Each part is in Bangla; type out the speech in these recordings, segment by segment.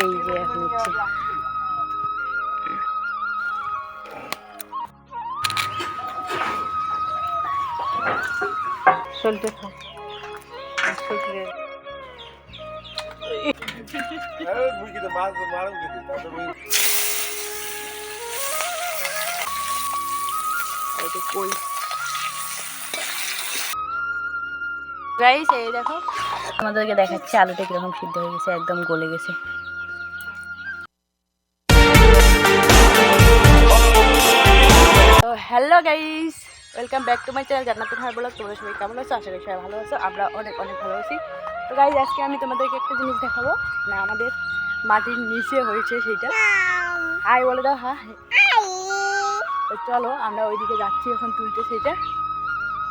এই যে এখন হচ্ছে। চলতে থাক গাইস এই দেখো। আমাদেরকে দেখাচ্ছে আলুটা কীরকম সিদ্ধ হয়ে গেছে, একদম গলে গেছে। Hello guys welcome back to my channel Jannatul her blog. তোমরা সবাই কেমন আছো? আশা করি সবাই ভালো আছো। আমরা অনেক অনেক ভালো আছি। তো গাইস আজকে আমি তোমাদেরকে একটা জিনিস দেখাবো। না আমাদের মাটির নিচে হয়েছে সেইটা। হাই বলে দাও হ্যাঁ তো চলো আমরা ওইদিকে যাচ্ছি এখন তুলতে সেটা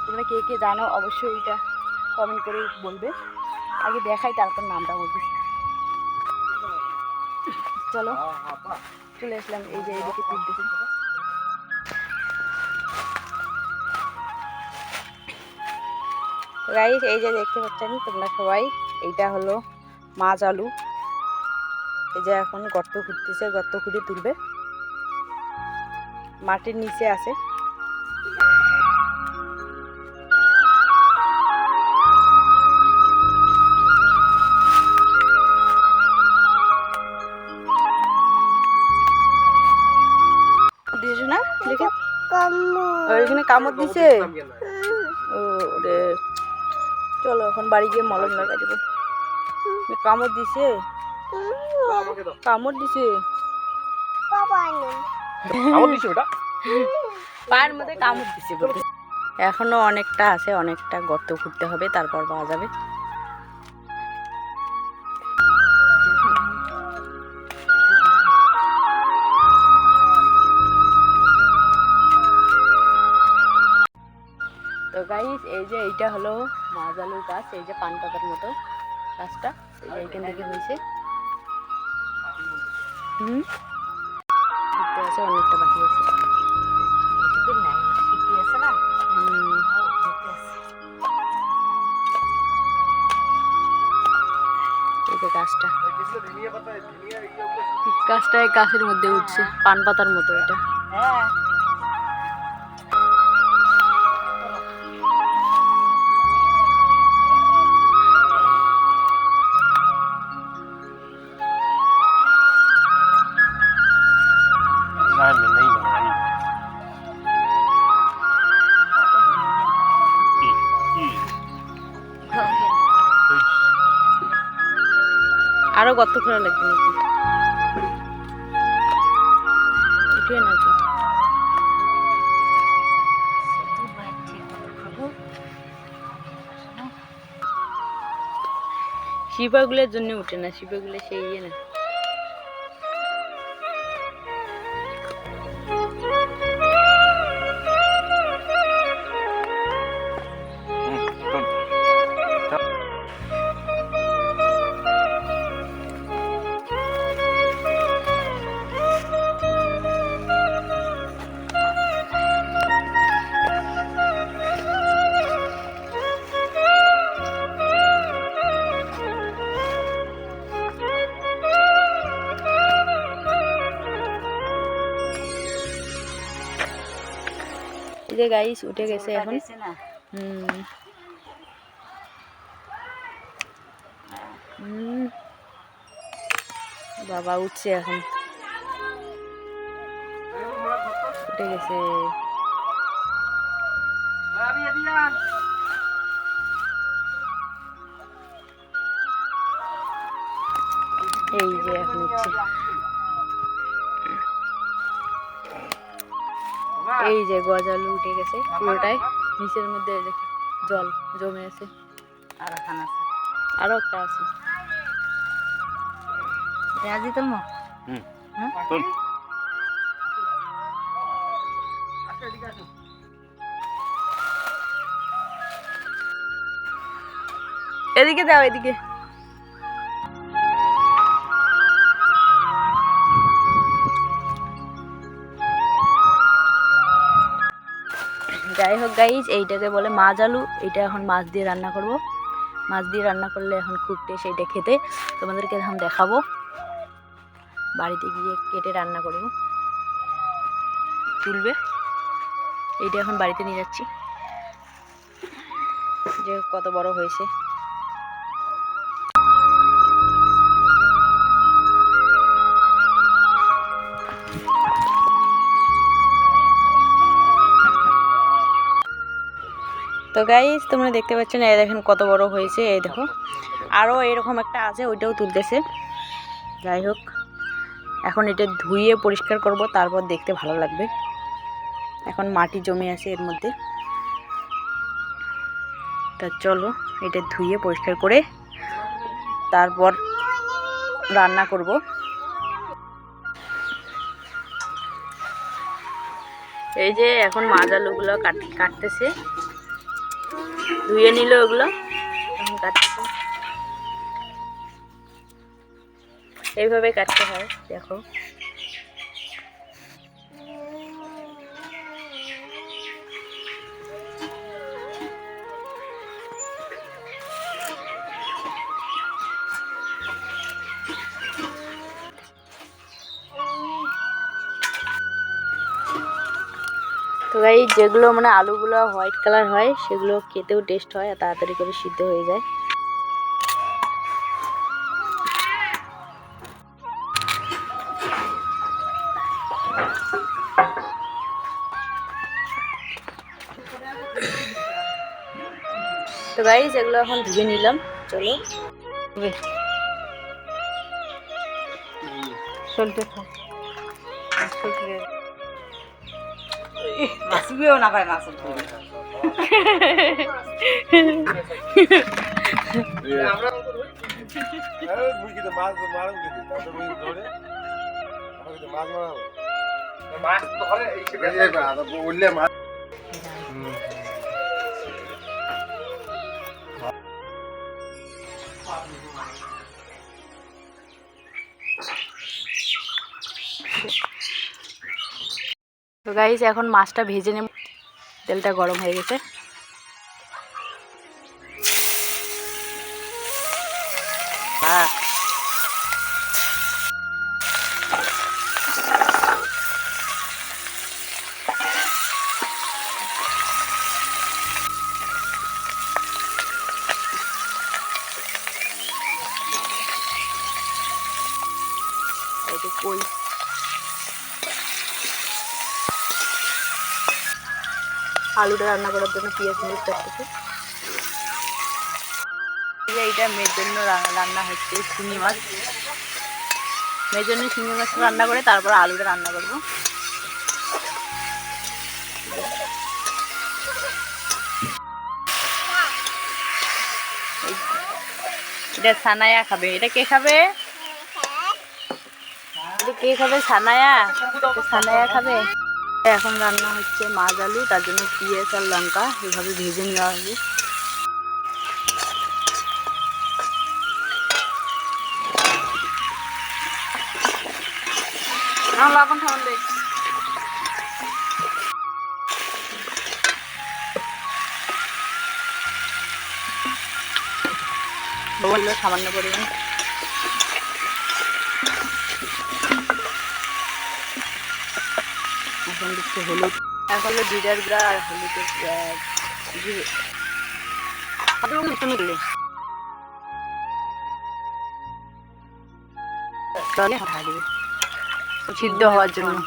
তোমরা কে কে জানো অবশ্যই এটা কমেন্ট করে বলবে। আগে দেখাই তারপর নামটা বলবে। চলো চলে আসলাম এই যে এইদিকে তুলতেছি রাইস এই যে দেখতে পাচ্ছেন তোমরা সবাই এইটা হলো মাছ আলু এই যে এখন গর্ত খুঁড়তেছে গর্ত খুঁড়ে তুলবে। মাটির নিচে আছে। কামড় দিছে। ও রে। চলো এখন বাড়ি গিয়ে মলম লাগাই দেবো। কামড় দিছে? কামড় দিছে? পায়ের মধ্যে কামড় দিছে এখনও অনেকটা আছে অনেকটা গর্ত খুঁড়তে হবে তারপর পাওয়া যাবে। এইটা হলো মাজালুর গাছ এই যে পান পাতার মতো গাছটা এইখান থেকে হয়েছে। আছে অনেকটা বাকি আছে। গাছটা। গাছটা গাছের মধ্যে উঠছে পান পাতার মতো এটা। হ্যাঁ। আরও গর্ত খোলা লাগবে নাকি? শিবাগুলোর জন্য উঠে না শিবাগুলো সেই ইয়ে না। যে গাইস উঠে গেছে এখন। হুম। হুম। বাবা উঠছে এখন। উঠে গেছে। এই যে এখন উঠছে। এই যে গজালু উঠে গেছে পুরোটাই। নিচের মধ্যে এই দেখো জল জমে আছে। আর এখান আছে। আরও একটা আছে। পেঁয়াজি তুলবো तुम এদিকে দাও এদিকে। যাই হোক গাইজ এইটাকে বলে মাছ আলু। এটা এখন মাছ দিয়ে রান্না করব। মাছ দিয়ে রান্না করলে এখন খুব টেস্ট এইটা খেতে। তোমাদেরকে এখন দেখাবো। বাড়িতে গিয়ে কেটে রান্না করব। তুলবে। এইটা এখন বাড়িতে নিয়ে যাচ্ছি। যে কত বড় হয়েছে। তো গাইস তোমরা দেখতে পাচ্ছ না, এই দেখেন কত বড় হয়েছে, এই দেখো। আরও এরকম একটা আছে, ওইটাও তুলতেছে। যাই হোক, এখন এটা ধুয়ে পরিষ্কার করব, তারপর দেখতে ভালো লাগবে। এখন মাটি জমে আছে এর মধ্যে। তা চলো, এটা ধুয়ে পরিষ্কার করে তারপর রান্না করব। এই যে এখন মাছ কাট, কাটতেছে। ধুয়ে নিল ওগুলো। এইভাবে কাটতে হয় দেখো। তো ভাই যেগুলো মানে আলুগুলো হোয়াইট কালার হয়, সেগুলো খেতেও টেস্ট হয় আর তাড়াতাড়ি করে সিদ্ধ হয়ে যায়। তো এগুলো এখন ধুয়ে নিলাম, চলো। চলতে মাছুবেও না পায় মাছ এই মুই কিন্তু তো গাইজ এখন মাছটা ভেজে নেব। তেলটা গরম হয়ে গেছে। আলুটা রান্না করার জন্য পেঁয়াজ মরিচ কাটতেছে এই এইটা মেয়ের জন্য রান্না হচ্ছে শিঙি মাছ। মেয়ের জন্য শিঙি মাছ রান্না করে তারপর আলুটা রান্না করব। এটা সানায়া খাবে। এটা কে খাবে? এটা কে খাবে সানায়া? সানায়া খাবে? এখন রান্না হচ্ছে মাছ আলু, তার জন্য পেঁয়াজ আর লঙ্কা, এভাবে ভেজে নেওয়া হবে। সামান্য পরিমাণ হলুদ। আর হলুদের সিদ্ধ হওয়ার জন্য।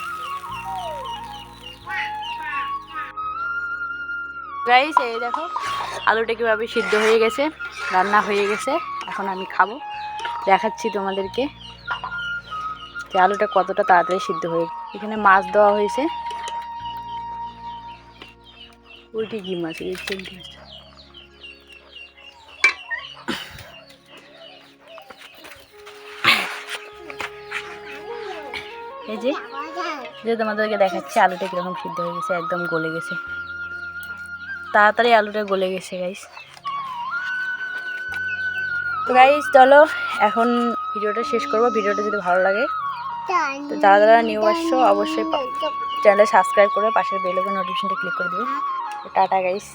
এই দেখো, আলুটা কীভাবে সিদ্ধ হয়ে গেছে, রান্না হয়ে গেছে, এখন আমি খাব। দেখাচ্ছি তোমাদেরকে যে আলুটা কতটা তাড়াতাড়ি সিদ্ধ হয়ে এখানে মাছ দেওয়া হয়েছে। ওইটি কি মাছ চিংড়ি এই যে যে তোমাদেরকে দেখাচ্ছি, আলুটা কীরকম সিদ্ধ হয়ে গেছে, একদম গলে গেছে। তাড়াতাড়ি আলুটা গলে গেছে গাইস তো গাইস চলো, এখন ভিডিওটা শেষ করব। ভিডিওটা যদি ভালো লাগে, তো যারা যারা নিউ আসছো, অবশ্যই চ্যানেলে সাবস্ক্রাইব করে পাশের বেল আইকন নোটিফিকেশনটা ক্লিক করে দিবে। Tata guys